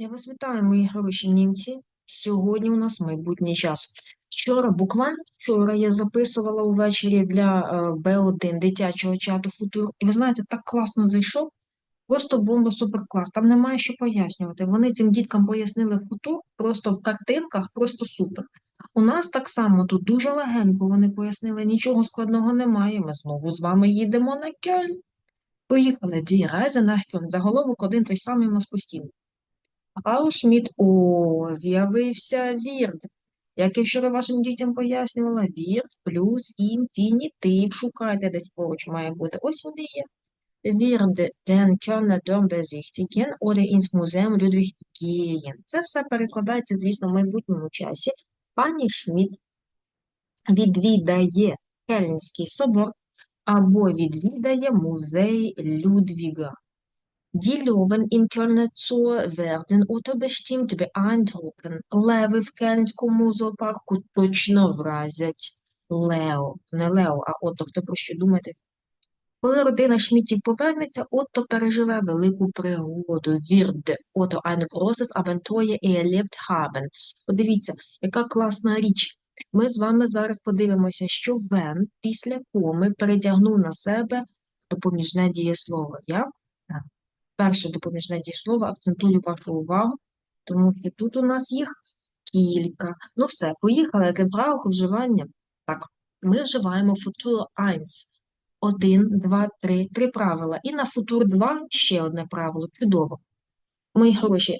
Я вас вітаю, мої хороші німці. Сьогодні у нас майбутній час. Вчора, буквально вчора, я записувала увечері для е, Б1 дитячого чату Футур. І ви знаєте, так класно зайшов. Просто бомба суперклас. Там немає що пояснювати. Вони цим діткам пояснили футур просто в картинках, просто супер. У нас так само тут дуже легенько вони пояснили, нічого складного немає. Ми знову з вами їдемо на Кельн. Поїхали. Дві рази на Кельн. Заголовок один той самий у нас постійно. Аушміт, о, з'явився вірд. Як я вчора вашим дітям пояснювала, вірд плюс інфінітив. Шукайте, десь поруч має бути. Ось він є. Wird den Kölner Dom besichtigen oder ins Museum Ludwig gehen. Це все перекладається, звісно, в майбутньому часі. Пані Шмідт відвідає Кельнський собор або відвідає музей Людвіга. Die Löwen im Kölner Zoo werden oder bestimmt beeindrucken. Леви в Кельнському зоопарку точно вразять Лео. Не Лео, а Отто, хто про що думаєте? Коли родина Шмітів повернеться, Отто переживе велику пригоду. Wird Otto ein großes Abenteuer erlebt haben. Подивіться, яка класна річ. Ми з вами зараз подивимося, що Вен після коми перетягнув на себе допоміжне дієслово. Як? Перше допоміжне дієслово, акцентую вашу увагу, тому що тут у нас їх кілька. Ну все, поїхали. Гебраух вживання. Так, ми вживаємо футур 1. Один, два, три. Три правила. І на футур 2 ще одне правило. Чудово. Мої хороші,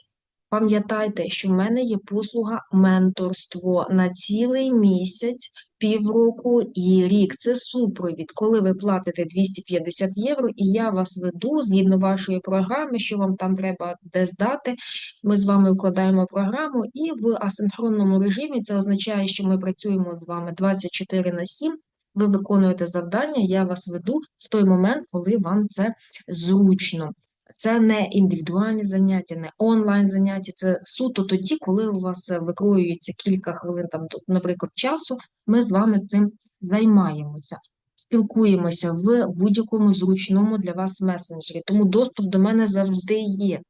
пам'ятайте, що в мене є послуга менторство на цілий місяць, півроку і рік. Це супровід, коли ви платите 250 євро, і я вас веду згідно вашої програми, що вам там треба де здати. Ми з вами укладаємо програму, і в асинхронному режимі це означає, що ми працюємо з вами 24 на 7. Ви виконуєте завдання, я вас веду в той момент, коли вам це зручно. Це не індивідуальні заняття, не онлайн заняття, це суто тоді, коли у вас викроюється кілька хвилин, там, наприклад, часу, ми з вами цим займаємося. Спілкуємося в будь-якому зручному для вас месенджері, тому доступ до мене завжди є.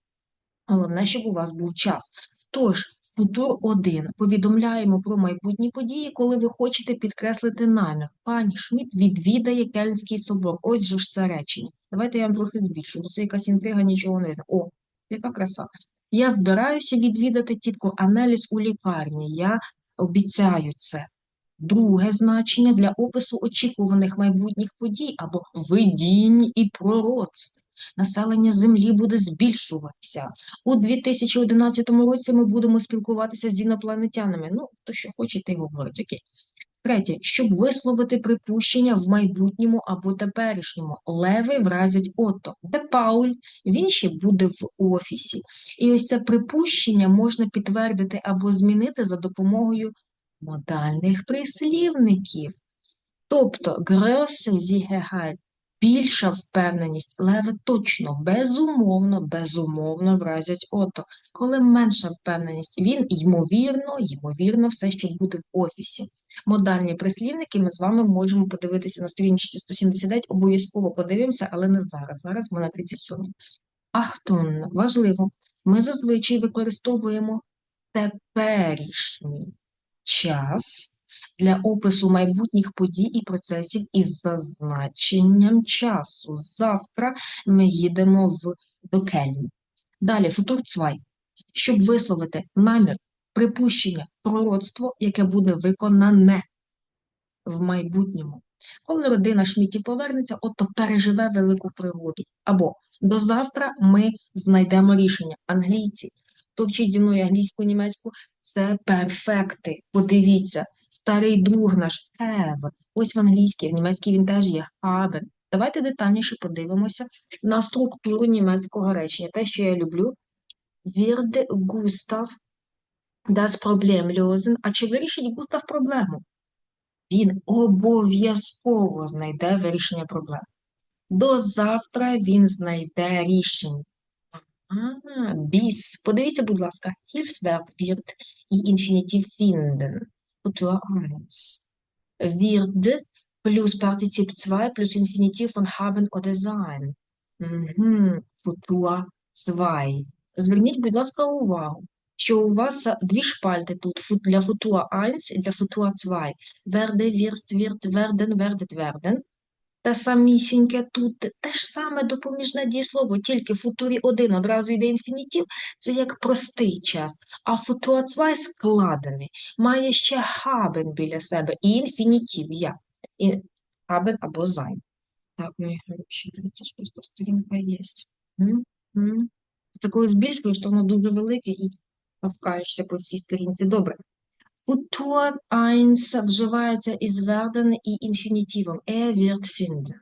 Головне, щоб у вас був час. Тож, футур 1. Повідомляємо про майбутні події, коли ви хочете підкреслити намір. Пані Шмідт відвідає Кельнський собор. Ось же ж це речення. Давайте я вам трохи збільшу, бо це якась інтрига, нічого не видно. О, яка краса. Я збираюся відвідати тітку Анеліс у лікарні. Я обіцяю це. Друге значення для опису очікуваних майбутніх подій або видінь і пророцтв. Населення Землі буде збільшуватися. У 2011 році ми будемо спілкуватися з інопланетянами. Ну, то що хочете, говорить. Окей. Третє, щоб висловити припущення в майбутньому або теперішньому. Леви вразять Отто. Де Пауль? Він ще буде в офісі. І ось це припущення можна підтвердити або змінити за допомогою модальних прислівників. Тобто, größere Sicherheit більша впевненість, леви точно, безумовно, безумовно вразять ото. Коли менша впевненість, він ймовірно, ймовірно, все ще буде в офісі. Модальні прислівники ми з вами можемо подивитися на сторінці 179, обов'язково подивимося, але не зараз. Зараз ми на 37. Ахтун, важливо, ми зазвичай використовуємо теперішній час для опису майбутніх подій і процесів із зазначенням часу. Завтра ми їдемо в до Кельні. Далі, футурцвай. Щоб висловити намір, припущення, пророцтво, яке буде виконане в майбутньому. Коли родина Шмітів повернеться, ото переживе велику пригоду. Або до завтра ми знайдемо рішення. Англійці, то вчить зі мною англійську, німецьку, це перфекти. Подивіться, старий друг наш have. Ось в англійській, в німецькій він теж є haben. Давайте детальніше подивимося на структуру німецького речення. Те, що я люблю. Wird Gustav das Problem lösen? А чи вирішить Густав проблему? Він обов'язково знайде вирішення проблеми. До завтра він знайде рішення. А, біс. Подивіться, будь ласка, Hilfsverb wird і інфінітив finden. Futur 1. Wird plus Partizip 2 plus Infinitiv von haben oder sein. Угу. Futur 2. Зверніть, будь ласка, увагу, що у вас дві шпальти тут для футуа 1 і для футуа 2. Werde, wirst, wird, werden, werdet, werden. Те самісіньке тут, те ж саме допоміжне дієслово, тільки в футурі 1 одразу йде інфінітив, це як простий час, а футуа 2 складений, має ще haben біля себе і інфінітив, я. І haben або sein. Так, мої хороші, 36 сторінка є. М? М? Це коли збільшуєш, то воно дуже велике і навкаєшся по всій сторінці. Добре. Futur 1 вживається із werden і інфінітивом. Er wird finden.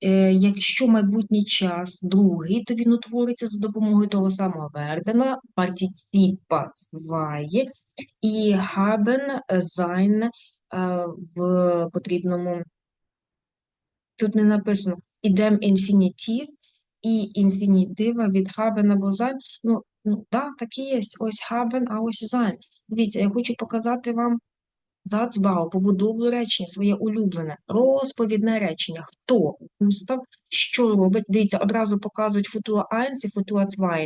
Е, Якщо майбутній час другий, то він утвориться за допомогою того самого werden, партиципа zwei і haben, sein е, в потрібному Тут не написано ідем інфінітив і інфінітива від haben або sein. Ну, ну да, так і є. Ось haben, а ось sein. Дивіться, я хочу показати вам Зацбау, побудову речення, своє улюблене, розповідне речення. Хто? Густав, що робить? Дивіться, одразу показують футуа 1 і футуа 2.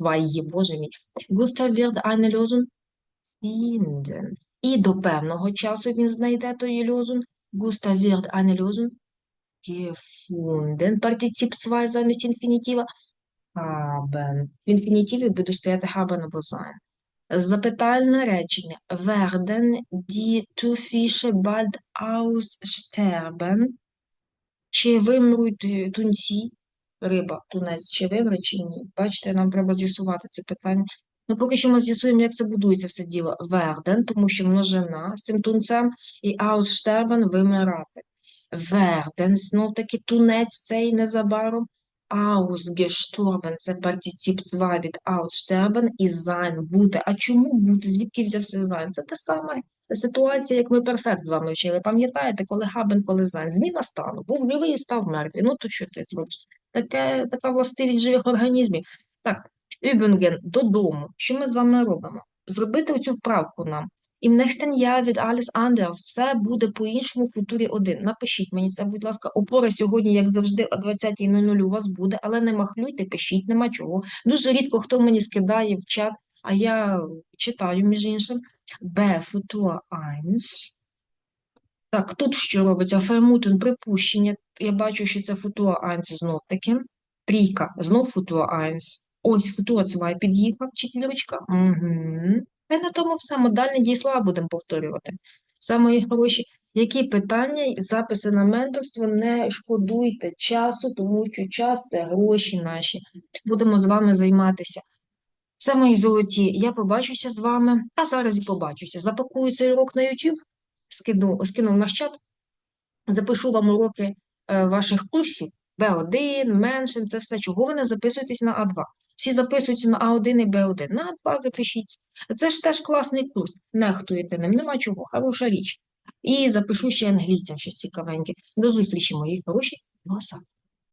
Zwei, боже мій. Густав wird eine Lösung finden. І до певного часу він знайде той Lösung. Густав wird eine Lösung gefunden. Партицип 2 замість інфінітива. Haben. В інфінітиві буде стояти haben або sein. Запитальне речення. Werden die Thunfische bald aussterben? Чи вимруть тунці, риба, тунець, чи вимре, чи ні? Бачите, нам треба з'ясувати це питання. Ну, поки що ми з'ясуємо, як це будується все діло. Werden, тому що множина з цим тунцем, і aussterben – вимирати. Werden, знов таки тунець цей незабаром. Ausgestorben – це партицип 2 від aussterben і sein – бути. А чому бути? Звідки взявся sein? Це те саме ситуація, як ми перфект з вами вчили. Пам'ятаєте, коли haben, коли sein? Зміна стану. Був живий і став мертвий. Ну, то що ти зробиш? Таке, така властивість живих організмів. Так, Übungen, додому. Що ми з вами робимо? Зробити оцю вправку нам. Im nächsten Jahr wird alles anders. Все буде по-іншому в футурі 1. Напишіть мені це, будь ласка. Опора сьогодні, як завжди, о 20.00 у вас буде, але не махлюйте, пишіть, нема чого. Дуже рідко хто мені скидає в чат, а я читаю, між іншим. Б, футур 1. Так, тут що робиться? Фермутен, припущення. Я бачу, що це футур 1 знов таки. Трійка, знов футур 1. Ось футур 2 під'їхав, четвірочка. Угу. Та на тому все, модальні дієслова будемо повторювати. Все, мої хороші. Які питання, і записи на менторство, не шкодуйте часу, тому що час – це гроші наші. Будемо з вами займатися. Все, мої золоті, я побачуся з вами, а зараз і побачуся. Запакую цей урок на YouTube, скину, скину в наш чат, запишу вам уроки е, ваших курсів, B1, Mention, це все. Чого ви не записуєтесь на А2? Всі записуються на А1 і Б1. На А2 запишіться. Це ж теж класний курс. Нехтуєте ним, нема чого, хороша річ. І запишу ще англійцям щось цікавеньке. До зустрічі, мої хороші. Голоса.